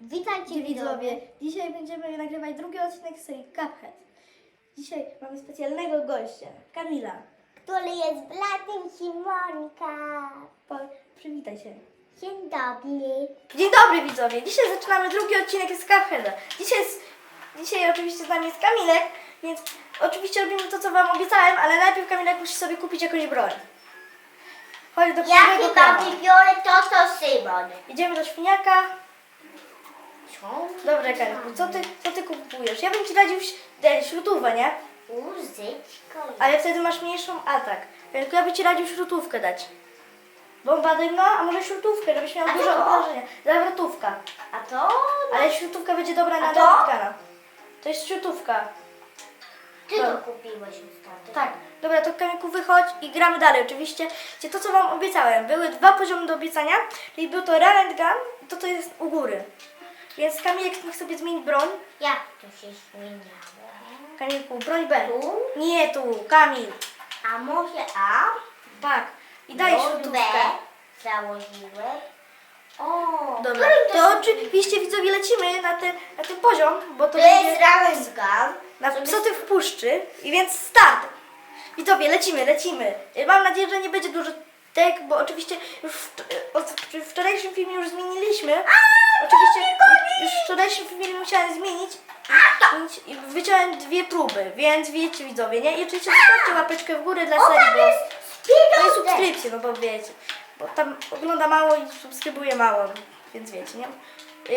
Witajcie widzowie, dzisiaj będziemy nagrywać drugi odcinek z serii Cuphead. Dzisiaj mamy specjalnego gościa, Kamila. który jest bratem Simonka. Po, przywitaj się. Dzień dobry. Dzień dobry widzowie, dzisiaj zaczynamy drugi odcinek z Cupheada. Dzisiaj, jest, dzisiaj oczywiście z nami jest Kamilek, więc oczywiście robimy to, co wam obiecałem, ale najpierw Kamilek musi sobie kupić jakąś broń. Chodź do Ja pierwszego chyba wybiorę to, co Szymon. Idziemy do świniaka. Dobra Kamilku, co ty, co ty kupujesz? Ja bym ci radził ś- e, śrutówę, nie? Muzyczko. Ale wtedy masz mniejszą atak. Więc ja bym ci radził śrutówkę dać. Bomba dymna, a może śrutówkę, żebyś miał A dużo co? obrażenia. Zawrotówka. A to? Ale śrutówka będzie dobra na A to? Dawidkana. To jest śrutówka. Ty to kupiłeś ostatnio. Tak. Dobra, to Kamilku wychodź i gramy dalej oczywiście. Gdzie to co wam obiecałem. Były dwa poziomy do obiecania, czyli był to run and gun i to to jest u góry. Więc Kamilek niech sobie zmieni broń. Jak to się zmieniało? Kamilku, broń B. Tu? Nie tu, Kamil. A może A? Tak. I dajesz Broń. B założyłem. O, Dobra, którym to oczywiście widzowie lecimy na ten, na ten poziom, bo to To jest będzie Ravensgun. na psoty w puszczy i więc start. Widzowie, lecimy, lecimy. Y, Mam nadzieję, że nie będzie dużo tek, bo oczywiście już w, y, od, w wczorajszym filmie już zmieniliśmy. Oczywiście już w wczorajszym filmie musiałem zmienić zmienić i wyciąłem dwie próby, więc wiecie widzowie, nie? I oczywiście zostawcie łapeczkę w górę dla serii, bo... No i subskrypcję, no bo wiecie. Bo tam ogląda mało i subskrybuje mało, więc wiecie, nie?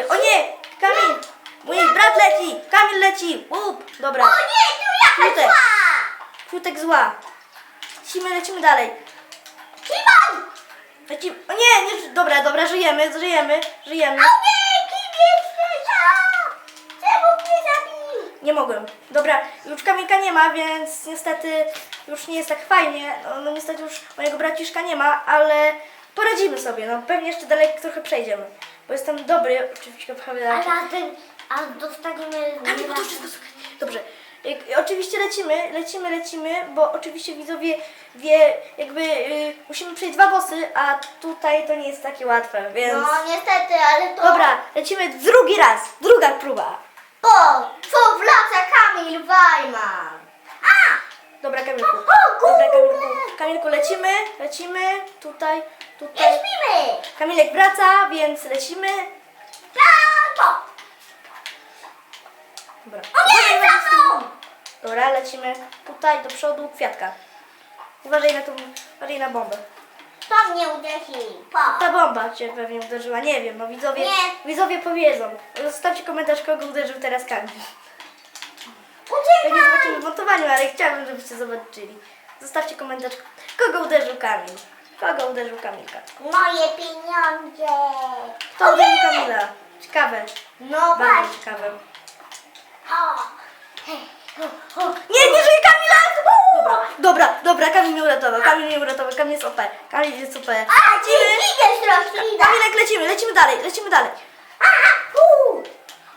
Y, O nie! Kamil! Mój brat leci! Kamil leci! Łup! Dobra. O nie, tu jaka Kwiatek. zła! Kwiatek zła. Lecimy, lecimy dalej. Szymon! O nie, nie, dobra, dobra, żyjemy, żyjemy, żyjemy. O nie, mogłem. Dobra, już Kamilka nie ma, więc niestety już nie jest tak fajnie. No, no niestety już mojego braciszka nie ma, ale poradzimy sobie. No pewnie jeszcze dalej trochę przejdziemy. Bo jestem dobry, oczywiście w A Hawilacie. razem, a dostaniemy... Kamil, bo to wszystko słuchaj. Dobrze. Jak- Oczywiście lecimy, lecimy, lecimy, bo oczywiście widzowie wie, jakby y, musimy przejść dwa bossy, a tutaj to nie jest takie łatwe, więc... No niestety, ale to... Dobra, lecimy drugi raz, druga próba. O, co wraca Kamil Weiman? A! Dobra, Kamilku. O, Dobra, kurde! Kamilku. Kamilku, lecimy, lecimy, tutaj, tutaj. Lecimy! Kamilek wraca, więc lecimy. Tato! Dobra. O nie, za mną! Dobra, lecimy tutaj do przodu, kwiatka. Uważaj na tą, uważaj na bombę. To mnie uderzył. Po. Ta bomba cię pewnie uderzyła, nie wiem, no widzowie, Nie. widzowie powiedzą. Zostawcie komentarz, kogo uderzył teraz Kamil. Pewnie Uciekaj! zobaczymy w montowaniu, ale chciałabym, żebyście zobaczyli. Zostawcie komentarz, kogo uderzył Kamil. Kogo uderzył Kamilka. Moje pieniądze. Kto uderzył Kamila? Ciekawe, No bardzo właśnie. ciekawe. O. O. Nie, nie żyje Kamila! Dobra, dobra, dobra, Kamil mnie uratował, Kamil mnie uratował, Kamil jest OP, Kamil jest OP. A, ty idziesz roślina. Kamilek, lecimy, lecimy dalej, lecimy dalej. A, pu.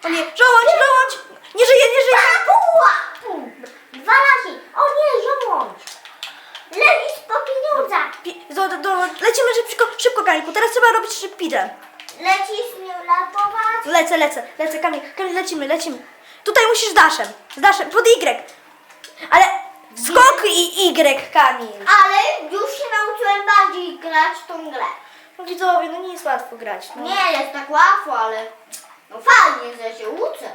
O nie, żołądź, żołądź! Nie żyje, nie żyje! A, puła. Pu. Dwa razy. O nie, żołądź. Lecisz po pieniądze. Pi- do, do, do, lecimy szybko, szybko Kamilku, teraz trzeba robić szybkidę. Lecisz mnie uratować. Lecę, lecę, lecę, Kamil, Kamil, lecimy, lecimy. Tutaj musisz z daszem, z daszem, pod Y. Ale skok i Y, Kamil. Ale już się nauczyłem bardziej grać w tą grę. No widzowie, no nie jest łatwo grać. No. Nie jest tak łatwo, ale no fajnie, że się uczę.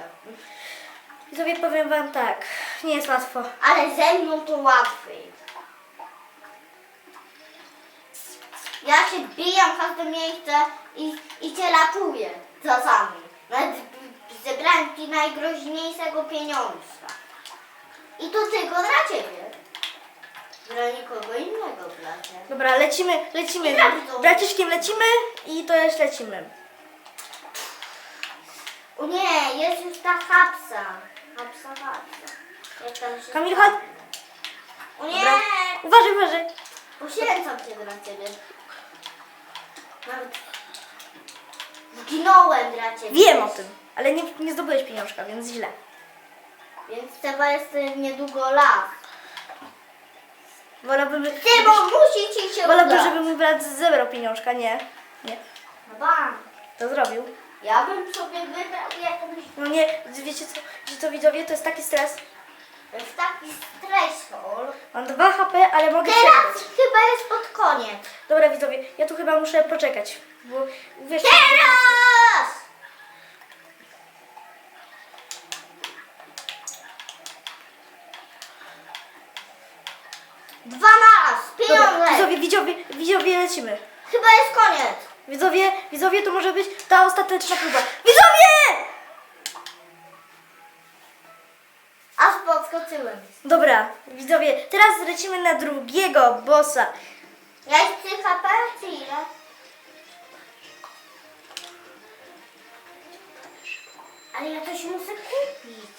Widzowie, powiem wam tak, nie jest łatwo. Ale ze mną to łatwiej. Ja się bijam w każde miejsce i, i cię ratuję czasami. Nawet zebrałem ci najgroźniejszego pieniążka. I to tylko dla ciebie. Dla nikogo innego ciebie. Dobra, lecimy, lecimy. Prawdą. Braciszkiem lecimy i to już lecimy. O nie, jest już ta hapsa. Hapsa, hapsa. Jak tam się Kamil, chodź. O nie! Dobra. Uważaj, uważaj. Poświęcam się dla ciebie. Nawet zginąłem dla ciebie. Wiem o tym, ale nie, nie zdobyłeś pieniążka, więc źle. Więc trzeba jest niedługo las. Wolałbym, Ty, bo musi ci się wolałbym udać. żeby mój brat zebrał pieniążka, nie. Nie, No bank. to zrobił. Ja bym sobie wybrał jakąś No nie, wiecie co, że to widzowie, to jest taki stres. w taki stresor. Mam 2 HP, ale mogę Teraz przegrać. chyba jest pod koniec. Dobra widzowie, ja tu chyba muszę poczekać, bo wiesz... Teraz! Dwa naraz, Dobra, pieniądze. widzowie, widzowie, widzowie, lecimy. Chyba jest koniec. Widzowie, widzowie, to może być ta ostateczna próba. Widzowie! Aż podskoczyłem. Dobra, widzowie, teraz lecimy na drugiego bossa. Ja chcę HP, czy ile? Ale ja coś muszę kupić.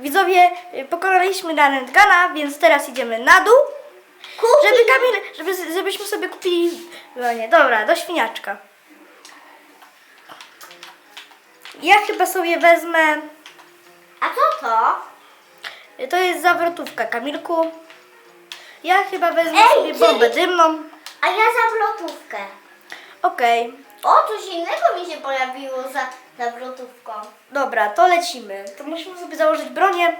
Widzowie, y, pokonaliśmy Ranentgana, więc teraz idziemy na dół, Kupić? żeby Kamil, żeby, żebyśmy sobie kupili... No nie, dobra, do świniaczka. Ja chyba sobie wezmę... A co to? y, To jest zawrotówka, Kamilku. Ja chyba wezmę Ej, sobie czyli- bombę dymną. A ja za wlotówkę. Okej, O, coś innego mi się pojawiło za, za wlotówką. dobra, to lecimy. To musimy sobie założyć bronię.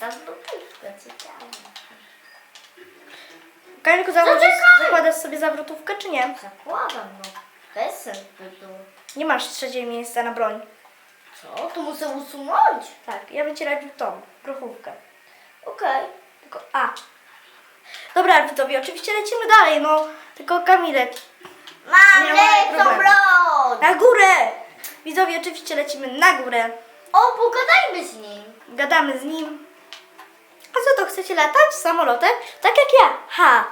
Za wlotówkę, ciekawe. Kamilku, założysz, Zaczekaj! zakładasz sobie zawrotówkę, czy nie? Zakładam, no. Bez sensu. Nie masz trzeciego miejsca na broń. Co? To muszę usunąć? Tak, ja bym ci radził tą, grochówkę. Okej. Tylko A. Dobra, widzowie, oczywiście lecimy dalej, no. Tylko Kamilek, Mam Nie ma lepszą problemu. broń! na górę! Widzowie, oczywiście lecimy na górę. O, pogadajmy z nim. Gadamy z nim. A co to, chcecie latać samolotem? Tak jak ja. Ha!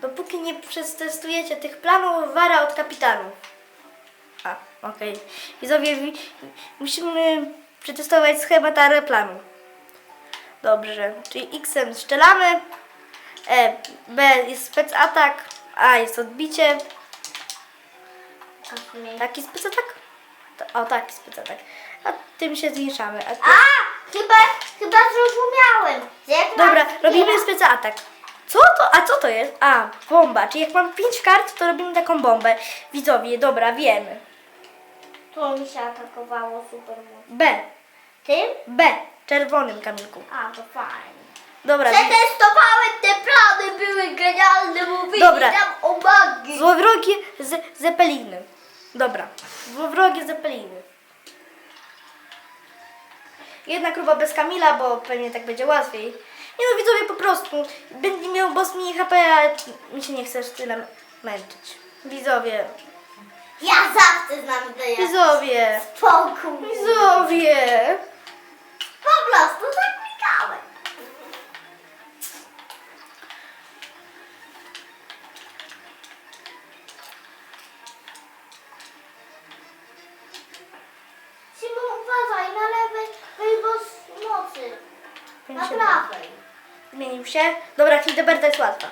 Dopóki nie przetestujecie tych planów, wara od kapitanów. A, okej. Widzowie, wi- musimy przetestować schemat aeroplanu. Dobrze, czyli X-em strzelamy, e, B jest spec atak, A jest odbicie, taki spec atak? O, taki spec atak. A tym się zmniejszamy. A ty... A, chyba, chyba zrozumiałem. jak Dobra, mam robimy atak. Co to? A co to jest? A, bomba. Czyli jak mam 5 kart, to robimy taką bombę. Widzowie, dobra, wiemy. To mi się atakowało super mocno. B. Tym? B. Czerwonym Kamilku. A, to fajnie. Dobra. Przetestowałem te plany, były genialne, mówili Dobra. tam o magii. Złowrogie z zepeliny. Dobra. Złowrogie zepeliny. Jedna próba bez Kamila, bo pewnie tak będzie łatwiej. Nie no, widzowie, po prostu. Będzie miał boss mniej HP, a mi się nie chce tyle męczyć. Widzowie. Ja zawsze znam ideę. Widzowie. Spokój. Widzowie. Po prostu tak Na prawej. Zmienił się. Dobra, Hildeberta jest łatwa.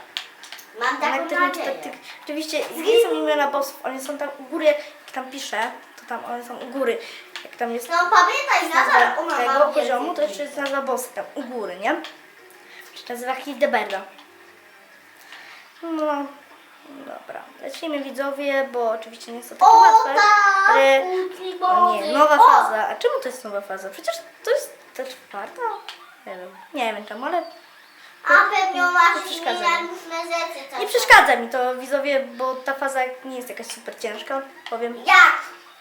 Mam taką Jednak nadzieję. tak, tak, oczywiście nie są imiona bossów, oni są tam u góry, jak tam piszę, to tam one są u góry. Jak tam jest No pamiętaj, nazwa nadal ona tego poziomu, to jeszcze jest nazwa bossa tam u góry, nie? Się nazywa Hildeberda. No, dobra. Lecimy widzowie, bo oczywiście nie jest to takie O łatwe. tak! Ale... O nie, nowa faza. A czemu to jest nowa faza? Przecież to jest ta czwarta? Nie wiem, nie wiem czemu, ale A pewnie Nie masz przeszkadza różne rzeczy. nie przeszkadza mi to widzowie, bo ta faza nie jest jakaś super ciężka, powiem. Jak?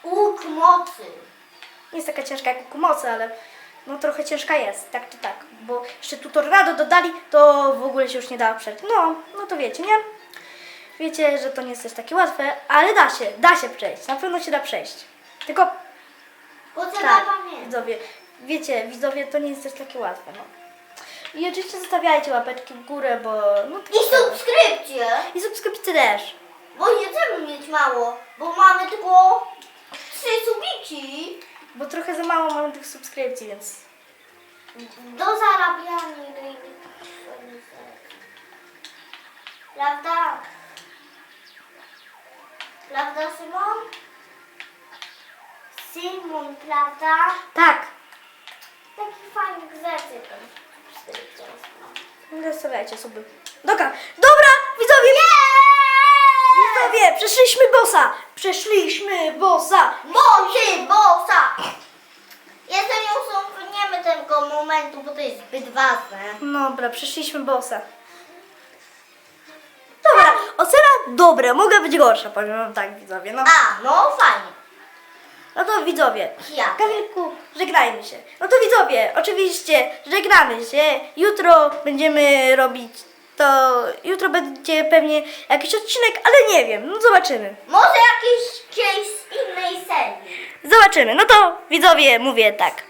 Łuk mocy. Nie jest taka ciężka jak u mocy, ale no trochę ciężka jest, tak czy tak. Bo jeszcze tu tornado dodali, to w ogóle się już nie dała przejść. No, no to wiecie, nie? Wiecie, że to nie jest też takie łatwe, ale da się, da się przejść. Na pewno się da przejść. Tylko Bo trzeba tak, pamiętać. widzowie, wiecie, widzowie, to nie jest też takie łatwe, no. I oczywiście zostawiajcie łapeczki w górę, bo... No, I subskrypcje. I subskrypcje też. Bo nie chcemy mieć mało. Bo mamy tylko trzy subiki. Bo trochę za mało mamy tych subskrypcji, więc... Do zarabiania. Prawda? Prawda, Szymon? Szymon, prawda? Tak, Taki fajny rzeczy tam. zostawiajcie sobie. Dobra, dobra, widzowie! Widzowie, przeszliśmy bossa! Przeszliśmy bossa! Mocy bossa! Jeszcze nie usuniemy tego momentu, bo to jest zbyt ważne. Dobra, przeszliśmy bossa. Dobra, ocena dobra, mogła być gorsza, powiem wam tak, widzowie. No, A, no fajnie. No to widzowie. Ja. Kamilku, żegnajmy się. No to widzowie, oczywiście, żegnamy się. Jutro będziemy robić to. Jutro będzie pewnie jakiś odcinek, ale nie wiem, no zobaczymy. Może jakiś case z innej serii. Zobaczymy. No to widzowie, mówię tak.